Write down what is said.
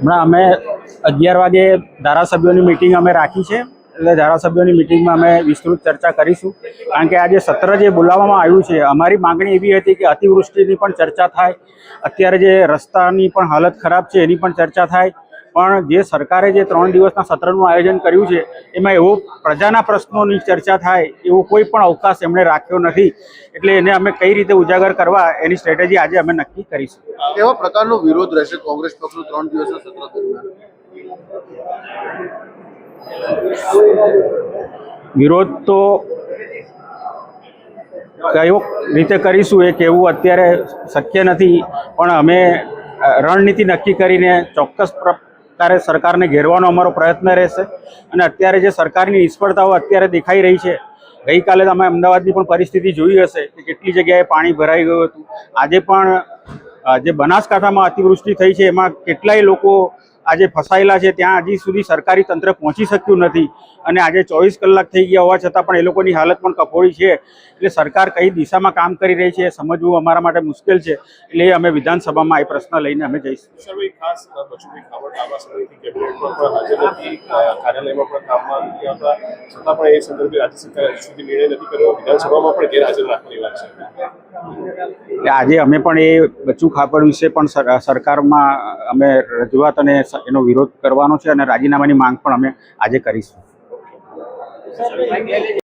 હમણાં અમે અગિયાર વાગે ધારાસભ્યોની મિટિંગ અમે રાખી છે. એટલે ધારાસભ્યોની મિટિંગમાં અમે વિસ્તૃત ચર્ચા કરીશું. કારણ કે આજે સત્ર જે બોલાવવામાં આવ્યું છે, અમારી માંગણી એવી હતી કે અતિવૃષ્ટિની પણ ચર્ચા થાય. અત્યારે જે રસ્તાની પણ હાલત ખરાબ છે, એની પણ ચર્ચા થાય. પણ જે સરકારે જે ત્રણ દિવસના સત્રનું આયોજન કર્યું છે એમાં એવો પ્રજાના પ્રશ્નોની ચર્ચા થાય એવો કોઈ પણ અવકાશ એમણે રાખ્યો નથી. એટલે એને અમે કઈ રીતે ઉજાગર કરવા એની સ્ટ્રેટેજી આજે અમે નક્કી કરીશું. કેવા પ્રકારનો વિરોધ રહેશે કોંગ્રેસ પક્ષનો ત્રણ દિવસના સત્ર દરમિયાન? વિરોધ તો કયો રીતે કરીશું એ કહેવું અત્યારે શક્ય નથી પણ અમે રણનીતિ નક્કી કરીને ચોક્કસ પ્રકારે સરકારને ઘેરવાનો અમારો પ્રયત્ન રહેશે. અને અત્યારે જે સરકારની નિષ્ફળતાઓ અત્યારે દેખાઈ રહી છે, ગઈકાલે તમે અમદાવાદની પણ પરિસ્થિતિ જોઈ હશે કે કેટલી જગ્યાએ પાણી ભરાઈ ગયું હતું. આજે પણ જે બનાસકાંઠામાં અતિવૃષ્ટિ થઈ છે, એમાં કેટલાય લોકો આજે ફસાયેલા છે ત્યાં હજી સુધી સરકારી તંત્ર પહોંચી શક્યું નથી. અને આજે ચોવીસ કલાક થઈ ગયા હોવા છતાં પણ એ લોકોની હાલત પણ કફોડી છે. એટલે સરકાર કઈ દિશામાં કામ કરી રહી છે એ સમજવું અમારા માટે મુશ્કેલ છે. એટલે અમે વિધાનસભામાં એ પ્રશ્ન લઈને અમે જઈશું. આજે અમે પણ એ બચ્ચું ખાપડ વિશે પણ સરકારમાં અમે રજૂઆત અને એનો વિરોધ કરવાનો છે અને રાજીનામાની માંગ પણ અમે આજે કરીશું.